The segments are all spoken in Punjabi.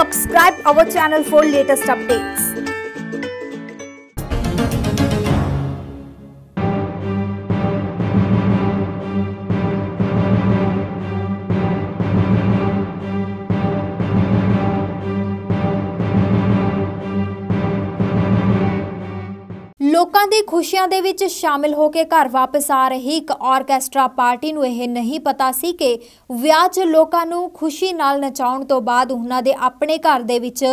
subscribe our channel for latest updates. ਲੋਕਾਂ ਦੀ ਖੁਸ਼ੀਆਂ ਦੇ ਵਿੱਚ ਸ਼ਾਮਿਲ ਹੋ ਕੇ ਘਰ ਵਾਪਸ ਆ ਰਹੀ ਇੱਕ ਆਰਕੈਸਟਰਾ ਪਾਰਟੀ ਨੂੰ ਇਹ ਨਹੀਂ ਪਤਾ ਸੀ ਕਿ ਵਿਆਹ 'ਚ ਲੋਕਾਂ ਨੂੰ ਖੁਸ਼ੀ ਨਾਲ ਨਚਾਉਣ ਤੋਂ ਬਾਅਦ ਉਹਨਾਂ ਦੇ ਆਪਣੇ ਘਰ ਦੇ ਵਿੱਚ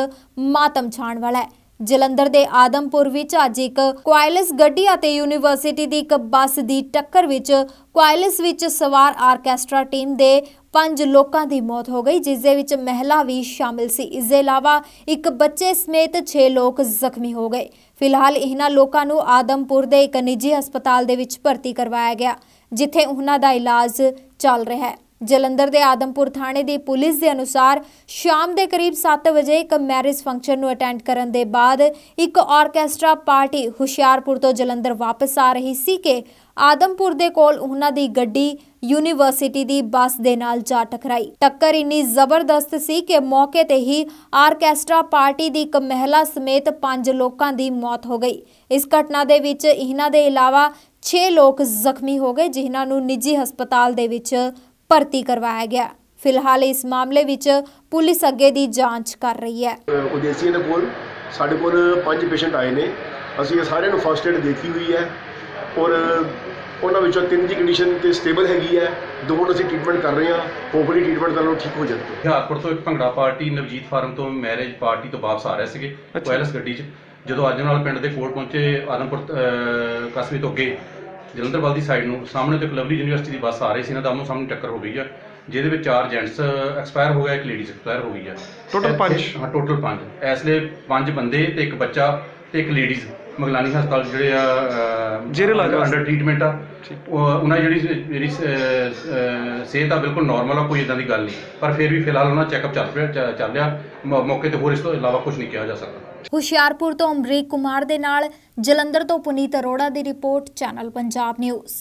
ਮਾਤਮ ਛਾਣ ਵਾਲਾ ਹੈ। ਜਲੰਧਰ ਦੇ ਆਦਮਪੁਰ ਵਿੱਚ ਅੱਜ ਇੱਕ ਕੁਆਇਲਸ ਗੱਡੀ ਅਤੇ ਯੂਨੀਵਰਸਿਟੀ ਦੀ ਇੱਕ ਬੱਸ ਦੀ ਟੱਕਰ ਵਿੱਚ ਕੁਆਇਲਸ ਵਿੱਚ ਸਵਾਰ ਆਰਕੈਸਟਰਾ ਟੀਮ ਦੇ ਪੰਜ ਲੋਕਾਂ ਦੀ ਮੌਤ ਹੋ ਗਈ ਜਿਸ ਦੇ ਵਿੱਚ ਮਹਿਲਾ ਵੀ ਸ਼ਾਮਿਲ ਸੀ। ਇਸ ਦੇ ਇਲਾਵਾ ਇੱਕ ਬੱਚੇ ਸਮੇਤ 6 ਲੋਕ ਜ਼ਖਮੀ ਹੋ ਗਏ। ਫਿਲਹਾਲ ਇਹਨਾਂ ਲੋਕਾਂ ਨੂੰ ਆਦਮਪੁਰ ਦੇ ਇੱਕ ਨਿੱਜੀ ਹਸਪਤਾਲ ਦੇ ਵਿੱਚ ਭਰਤੀ ਕਰਵਾਇਆ ਗਿਆ, ਜਿੱਥੇ ਉਹਨਾਂ ਦਾ ਇਲਾਜ ਚੱਲ ਰਿਹਾ ਹੈ। ਜਲੰਧਰ ਦੇ ਆਦਮਪੁਰ ਥਾਣੇ ਦੀ ਪੁਲਿਸ ਦੇ ਅਨੁਸਾਰ ਸ਼ਾਮ ਦੇ ਕਰੀਬ 7 ਵਜੇ ਇੱਕ ਮੈਰਿਜ ਫੰਕਸ਼ਨ ਨੂੰ ਅਟੈਂਡ ਕਰਨ ਦੇ ਬਾਅਦ ਇੱਕ ਆਰਕੈਸਟਰਾ ਪਾਰਟੀ ਹੁਸ਼ਿਆਰਪੁਰ ਤੋਂ ਜਲੰਧਰ ਵਾਪਸ ਆ ਰਹੀ ਸੀ ਕਿ ਆਦਮਪੁਰ ਦੇ ਕੋਲ ਉਹਨਾਂ ਦੀ ਗੱਡੀ ਯੂਨੀਵਰਸਿਟੀ ਦੀ ਬੱਸ ਦੇ ਨਾਲ ਜਾ ਟਕਰਾਈ। ਟੱਕਰ ਇੰਨੀ ਜ਼ਬਰਦਸਤ ਸੀ ਕਿ ਮੌਕੇ ਤੇ ਹੀ ਆਰਕੈਸਟਰਾ ਪਾਰਟੀ ਦੀ ਇੱਕ ਮਹਿਲਾ ਸਮੇਤ 5 ਲੋਕਾਂ ਦੀ ਮੌਤ ਹੋ ਗਈ। ਇਸ ਘਟਨਾ ਦੇ ਵਿੱਚ ਇਹਨਾਂ ਦੇ ਇਲਾਵਾ 6 ਲੋਕ ਜ਼ਖਮੀ ਹੋ ਗਏ, ਜਿਨ੍ਹਾਂ ਨੂੰ ਨਿੱਜੀ ਹਸਪਤਾਲ ਦੇ ਵਿੱਚ ਭਰਤੀ ਕਰਵਾਇਆ ਗਿਆ। ਫਿਲਹਾਲ ਇਸ ਮਾਮਲੇ ਵਿੱਚ ਪੁਲਿਸ ਅੱਗੇ ਦੀ ਜਾਂਚ ਕਰ ਰਹੀ ਹੈ। ਉਦੇਸੀਆਂ ਦੇ ਕੋਲ ਸਾਡੇ ਕੋਲ ਪੰਜ ਪੇਸ਼ੈਂਟ ਆਏ ਨੇ। ਅਸੀਂ ਇਹ ਸਾਰਿਆਂ ਨੂੰ ਫਸਟ ਏਡ ਦੇਖੀ ਹੋਈ ਹੈ ਔਰ ਉਹਨਾਂ ਵਿੱਚੋਂ ਤਿੰਨ ਦੀ ਕੰਡੀਸ਼ਨ ਤੇ ਸਟੇਬਲ ਹੈਗੀ ਹੈ। ਦੋ ਨੂੰ ਅਸੀਂ ਟ੍ਰੀਟਮੈਂਟ ਕਰ ਰਹੇ ਹਾਂ। ਹੋਪਫੁਲੀ ਟ੍ਰੀਟਮੈਂਟ ਨਾਲ ਉਹ ਠੀਕ ਹੋ ਜਾਣਗੇ ਹੁਸ਼ਿਆਰਪੁਰ ਤੋਂ ਇੱਕ ਭੰਗੜਾ ਪਾਰਟੀ ਨਵਜੀਤ ਫਾਰਮ ਤੋਂ ਮੈਰਿਜ ਪਾਰਟੀ ਤੋਂ ਵਾਪਸ ਆ ਰਹੇ ਸੀਗੇ ਵਾਇਰਲੈਸ ਗੱਡੀ 'ਚ। ਜਦੋਂ ਅੱਜ ਨਾਲ ਪਿੰਡ ਦੇ ਕੋਲ ਪਹੁੰਚੇ ਆਦਮਪੁਰ ਅਹ, ਕਸਬੇ ਤੋਂ ਅੱਗੇ ਜਲੰਧਰ ਵੱਲ ਦੀ ਸਾਈਡ ਨੂੰ ਸਾਹਮਣੇ ਤੋਂ ਲਵਲੀ ਯੂਨੀਵਰਸਿਟੀ ਦੀ ਬੱਸ ਆ ਰਹੀ ਸੀ ਇਹਨਾਂ ਦਾ ਆਮੋ ਸਾਹਮਣੇ ਟੱਕਰ ਹੋ ਗਈ ਹੈ ਜਿਹਦੇ ਵਿੱਚ ਚਾਰ ਜੈਂਟਸ ਐਕਸਪਾਇਰ ਹੋ ਗਏ ਇੱਕ ਲੇਡੀਜ਼ ਐਕਸਪਾਇਰ ਹੋ ਗਈ Total ਇੱਥੇ- ਪੰਜ? ਹਾਂ ਟੋਟਲ ਪੰਜ ਇਸ ਲਈ ਪੰਜ ਬੰਦੇ ਤੇ ਇੱਕ ਬੱਚਾ ਤੇ ਇੱਕ ਲੇਡੀਜ਼ ਮਗਲਾਨੀ ਹਸਪਤਾਲ ਜਿਹੜੇ ਆ ਜਿਹੜੇ ਇਲਾਜ? ਅੰਡਰ ਟ੍ਰੀਟਮੈਂਟ ਆ। ਉਹ ਉਹਨਾਂ ਜਿਹੜੀ ਜਿਹੜੀ ਸਿਹਤ ਆ ਬਿਲਕੁਲ ਨਾਰਮਲ ਆ ਕੋਈ ਇਦਾਂ ਦੀ ਗੱਲ ਨਹੀਂ। ਪਰ ਫਿਰ ਵੀ ਫਿਲਹਾਲ ਉਹਨਾਂ ਚੈੱਕਅਪ ਚੱਲ ਰਿਹਾ ਚੱਲ ਰਿਹਾ। ਮੌਕੇ ਤੇ ਹੋਰ ਇਸ ਤੋਂ ਇਲਾਵਾ ਕੁਝ ਨਹੀਂ ਕਿਹਾ ਜਾ ਸਕਦਾ। ਹੁਸ਼ਿਆਰਪੁਰ ਤੋਂ ਅਮਰੀਕ ਕੁਮਾਰ ਦੇ ਨਾਲ ਜਲੰਧਰ ਤੋਂ ਪੁਨੀਤ ਅਰੋੜਾ ਦੀ ਰਿਪੋਰਟ ਚੈਨਲ ਪੰਜਾਬ ਨਿਊਜ਼।